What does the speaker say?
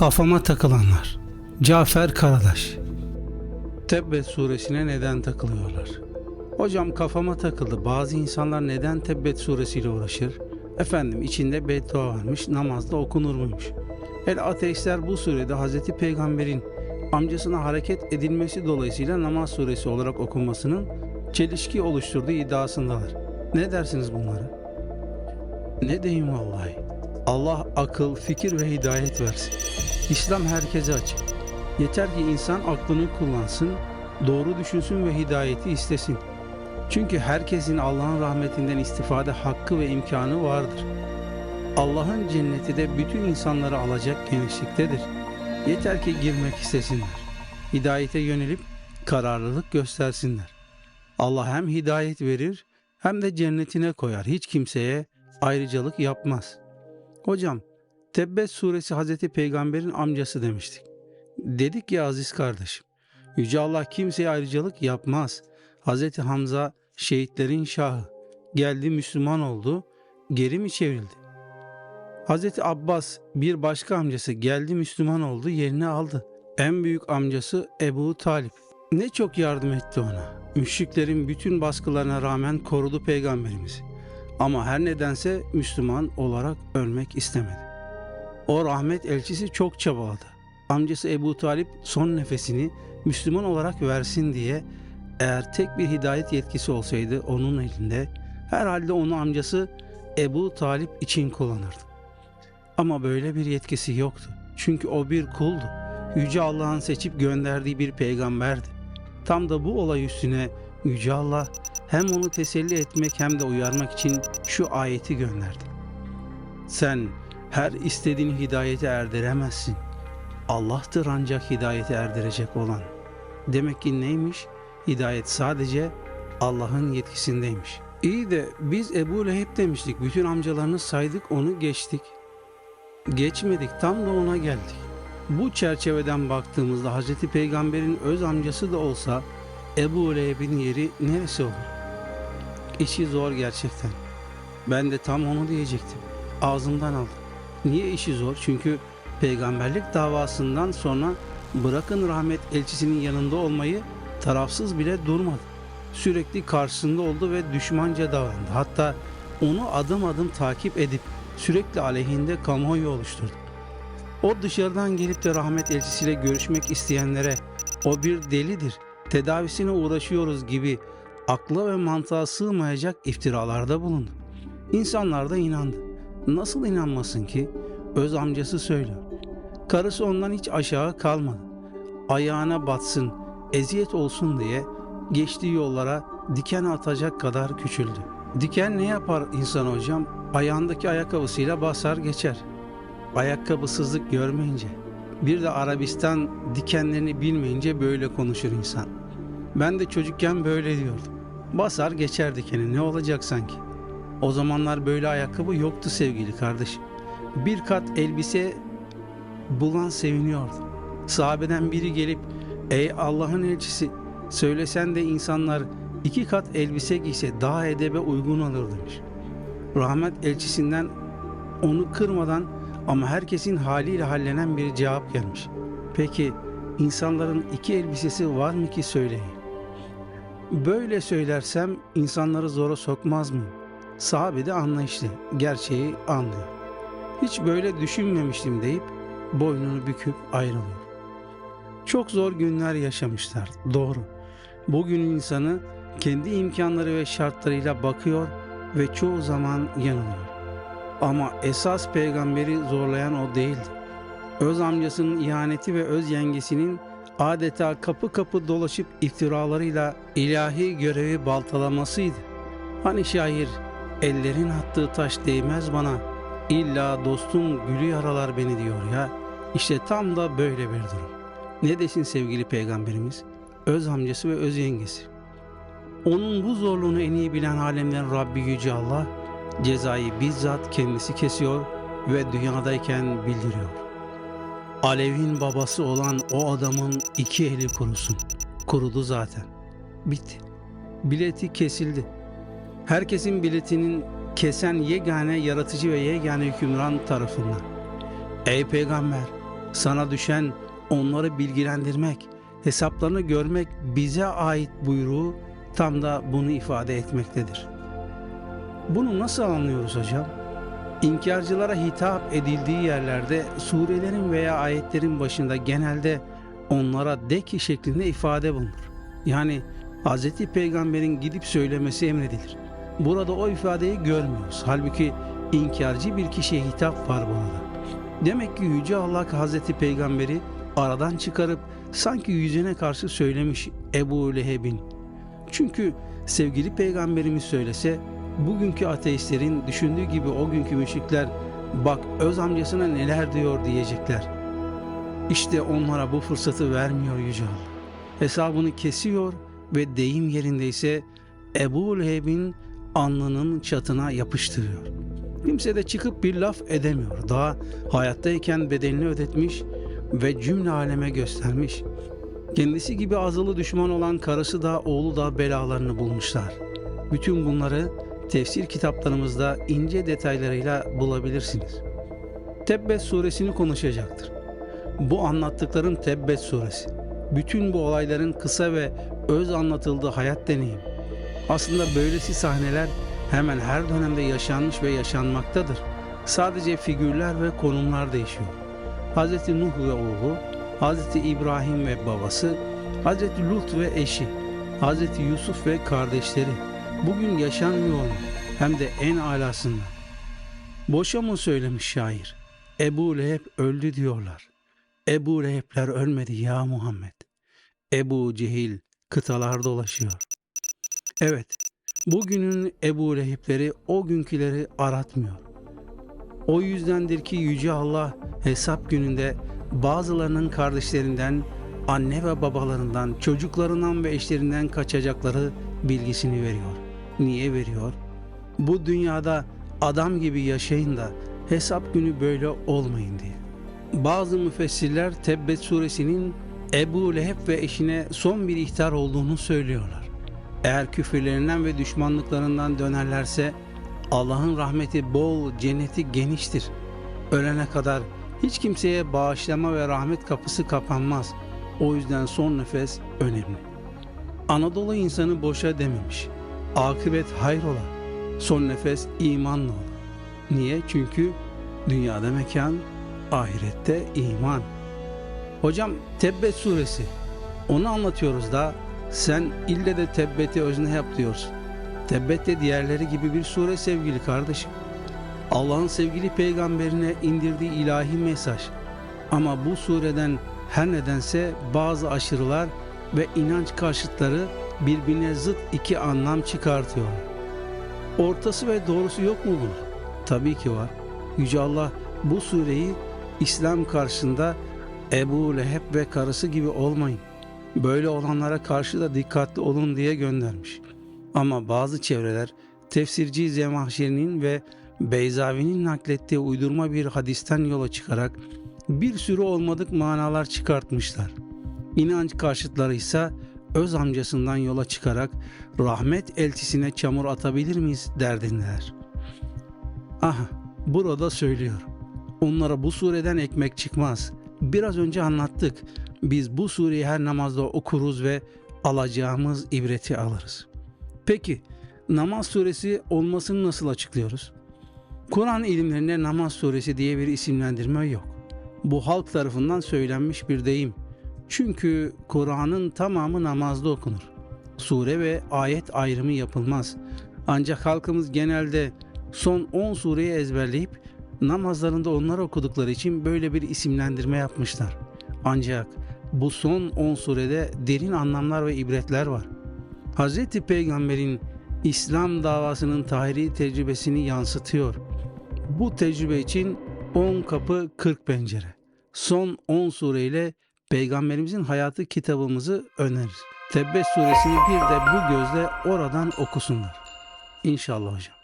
Kafama takılanlar. Cafer Karadaş. Tebbet suresine neden takılıyorlar? Hocam kafama takıldı. Bazı insanlar neden Tebbet suresiyle uğraşır? Efendim içinde beddua varmış, namazda okunur muymuş? El ateistler bu surede Hazreti Peygamber'in amcasına hareket edilmesi dolayısıyla namaz suresi olarak okunmasının çelişki oluşturduğu iddiasındalar. Ne dersiniz bunlara? Ne diyeyim vallahi? Allah akıl, fikir ve hidayet versin. İslam herkese açık. Yeter ki insan aklını kullansın, doğru düşünsün ve hidayeti istesin. Çünkü herkesin Allah'ın rahmetinden istifade hakkı ve imkanı vardır. Allah'ın cenneti de bütün insanları alacak genişliktedir. Yeter ki girmek istesinler. Hidayete yönelip kararlılık göstersinler. Allah hem hidayet verir hem de cennetine koyar. Hiç kimseye ayrıcalık yapmaz. Hocam, Tebbet suresi Hazreti Peygamber'in amcası demiştik. Dedik ya aziz kardeşim, Yüce Allah kimseye ayrıcalık yapmaz. Hazreti Hamza şehitlerin şahı. Geldi Müslüman oldu, geri mi çevrildi? Hazreti Abbas bir başka amcası geldi Müslüman oldu, yerini aldı. En büyük amcası Ebu Talip. Ne çok yardım etti ona. Müşriklerin bütün baskılarına rağmen korudu peygamberimizi. Ama her nedense Müslüman olarak ölmek istemedi. O rahmet elçisi çok çabaladı. Amcası Ebu Talip son nefesini Müslüman olarak versin diye eğer tek bir hidayet yetkisi olsaydı onun elinde herhalde onu amcası Ebu Talip için kullanırdı. Ama böyle bir yetkisi yoktu. Çünkü o bir kuldu. Yüce Allah'ın seçip gönderdiği bir peygamberdi. Tam da bu olay üstüne Yüce Allah hem onu teselli etmek hem de uyarmak için şu ayeti gönderdi. Sen her istediğin hidayete erdiremezsin. Allah'tır ancak hidayete erdirecek olan. Demek ki neymiş? Hidayet sadece Allah'ın yetkisindeymiş. İyi de biz Ebu Leheb demiştik. Bütün amcalarını saydık onu geçtik. Geçmedik tam da ona geldik. Bu çerçeveden baktığımızda Hazreti Peygamber'in öz amcası da olsa Ebu Leheb'in yeri neresi olur? İşi zor gerçekten. Ben de tam onu diyecektim. Ağzımdan aldım. Niye işi zor? Çünkü peygamberlik davasından sonra bırakın rahmet elçisinin yanında olmayı tarafsız bile durmadı. Sürekli karşısında oldu ve düşmanca davrandı. Hatta onu adım adım takip edip sürekli aleyhinde kamuoyu oluşturdu. O dışarıdan gelip de rahmet elçisiyle görüşmek isteyenlere o bir delidir, tedavisine uğraşıyoruz gibi akla ve mantığa sığmayacak iftiralarda bulundu. İnsanlar da inandı. Nasıl inanmasın ki? Öz amcası söylüyor. Karısı ondan hiç aşağı kalmadı. Ayağına batsın, eziyet olsun diye geçtiği yollara diken atacak kadar küçüldü. Diken ne yapar insan hocam? Ayağındaki ayakkabısıyla basar geçer. Ayakkabısızlık görmeyince, bir de Arabistan dikenlerini bilmeyince böyle konuşur insan. Ben de çocukken böyle diyordum. Basar geçer dikeni ne olacak sanki? O zamanlar böyle ayakkabı yoktu sevgili kardeşim. Bir kat elbise bulan seviniyordu. Sahabeden biri gelip ey Allah'ın elçisi söylesen de insanlar iki kat elbise giyse daha edebe uygun olur demiş. Rahmet elçisinden onu kırmadan ama herkesin haliyle hallenen bir cevap gelmiş. Peki insanların iki elbisesi var mı ki söyleyin? Böyle söylersem insanları zora sokmaz mı? Sahabe de anlayışlı, gerçeği anlıyor. Hiç böyle düşünmemiştim deyip boynunu büküp ayrılıyor. Çok zor günler yaşamışlar, doğru. Bugün insanı kendi imkanları ve şartlarıyla bakıyor ve çoğu zaman yanılıyor. Ama esas peygamberi zorlayan o değildi. Öz amcasının ihaneti ve öz yengesinin adeta kapı kapı dolaşıp iftiralarıyla ilahi görevi baltalamasıydı. Hani şair ellerin attığı taş değmez bana illa dostum gülü yaralar beni diyor ya. İşte tam da böyle bir durum. Ne desin sevgili peygamberimiz? Öz amcası ve öz yengesi. Onun bu zorluğunu en iyi bilen alemlerin Rabbi Yüce Allah cezayı bizzat kendisi kesiyor ve dünyadayken bildiriyor. Alev'in babası olan o adamın iki eli kurusun. Kurudu zaten. Bitti. Bileti kesildi. herkesin biletinin kesen yegane yaratıcı ve yegane hükümran tarafından. Ey peygamber, sana düşen onları bilgilendirmek, hesaplarını görmek bize ait buyruğu tam da bunu ifade etmektedir. Bunu nasıl anlıyoruz hocam? İnkarcılara hitap edildiği yerlerde surelerin veya ayetlerin başında genelde onlara de ki şeklinde ifade bulunur. Yani Hz. Peygamber'in gidip söylemesi emredilir. Burada o ifadeyi görmüyoruz. Halbuki inkarcı bir kişiye hitap var burada. Demek ki Yüce Allah Hazreti Peygamber'i aradan çıkarıp sanki yüzüne karşı söylemiş Ebu Leheb'in. Çünkü sevgili peygamberimiz söylese bugünkü ateistlerin düşündüğü gibi o günkü müşrikler bak öz amcasına neler diyor diyecekler. İşte onlara bu fırsatı vermiyor Yüce Allah. Hesabını kesiyor ve deyim yerindeyse Ebu Leheb'in alnının çatına yapıştırıyor. Kimse de çıkıp bir laf edemiyor. Daha hayattayken bedelini ödetmiş ve cümle aleme göstermiş. Kendisi gibi azılı düşman olan karısı da oğlu da belalarını bulmuşlar. Bütün bunları tefsir kitaplarımızda ince detaylarıyla bulabilirsiniz. Tebbet suresini konuşacaktır. Bu anlattıklarım Tebbet suresi. Bütün bu olayların kısa ve öz anlatıldığı hayat deneyim. Aslında böylesi sahneler hemen her dönemde yaşanmış ve yaşanmaktadır. Sadece figürler ve konumlar değişiyor. Hz. Nuh ve oğlu, Hz. İbrahim ve babası, Hz. Lut ve eşi, Hz. Yusuf ve kardeşleri bugün yaşanmıyor mu? Hem de en alasında. Boşa mı söylemiş şair? Ebu Leheb öldü diyorlar. Ebu Leheb'ler ölmedi ya Muhammed. Ebu Cehil kıtalar dolaşıyor. Evet, bugünün Ebu Leheb'leri o günküleri aratmıyor. O yüzdendir ki Yüce Allah hesap gününde bazılarının kardeşlerinden, anne ve babalarından, çocuklarından ve eşlerinden kaçacakları bilgisini veriyor. Niye veriyor? Bu dünyada adam gibi yaşayın da hesap günü böyle olmayın diye. Bazı müfessirler Tebbet suresinin Ebu Leheb ve eşine son bir ihtar olduğunu söylüyorlar. Eğer küfürlerinden ve düşmanlıklarından dönerlerse Allah'ın rahmeti bol, cenneti geniştir. Ölene kadar hiç kimseye bağışlama ve rahmet kapısı kapanmaz. O yüzden son nefes önemli. Anadolu insanı boşa dememiş. Akıbet hayrola. Son nefes imanla olur. Niye? Çünkü dünyada mekan, ahirette iman. Hocam Tebbet suresi. Onu anlatıyoruz da sen ille de Tebbet'i özne yap diyorsun. Tebbet de diğerleri gibi bir sure sevgili kardeşim. Allah'ın sevgili peygamberine indirdiği ilahi mesaj. Ama bu sureden her nedense bazı aşırılar ve inanç karşıtları birbirine zıt iki anlam çıkartıyor. Ortası ve doğrusu yok mu bunun? Tabii ki var. Yüce Allah bu sureyi İslam karşısında Ebu Leheb ve karısı gibi olmayın. Böyle olanlara karşı da dikkatli olun diye göndermiş. Ama bazı çevreler tefsirci Zemahşeri'nin ve Beyzavi'nin naklettiği uydurma bir hadisten yola çıkarak bir sürü olmadık manalar çıkartmışlar. İnanç karşıtları ise öz amcasından yola çıkarak rahmet elçisine çamur atabilir miyiz derdindeler. Aha burada söylüyor. Onlara bu sureden ekmek çıkmaz. Biraz önce anlattık. Biz bu sureyi her namazda okuruz ve alacağımız ibreti alırız. Peki namaz suresi olmasını nasıl açıklıyoruz? Kur'an ilimlerinde namaz suresi diye bir isimlendirme yok. Bu halk tarafından söylenmiş bir deyim. Çünkü Kur'an'ın tamamı namazda okunur. Sure ve ayet ayrımı yapılmaz. Ancak halkımız genelde son 10 sureyi ezberleyip namazlarında onları okudukları için böyle bir isimlendirme yapmışlar. Ancak bu son 10 surede derin anlamlar ve ibretler var. Hz. Peygamber'in İslam davasının tarihi tecrübesini yansıtıyor. Bu tecrübe için 10 kapı 40 pencere. Son 10 sureyle Peygamberimizin hayatı kitabımızı öneririz. Tebbet suresini bir de bu gözle oradan okusunlar. İnşallah hocam.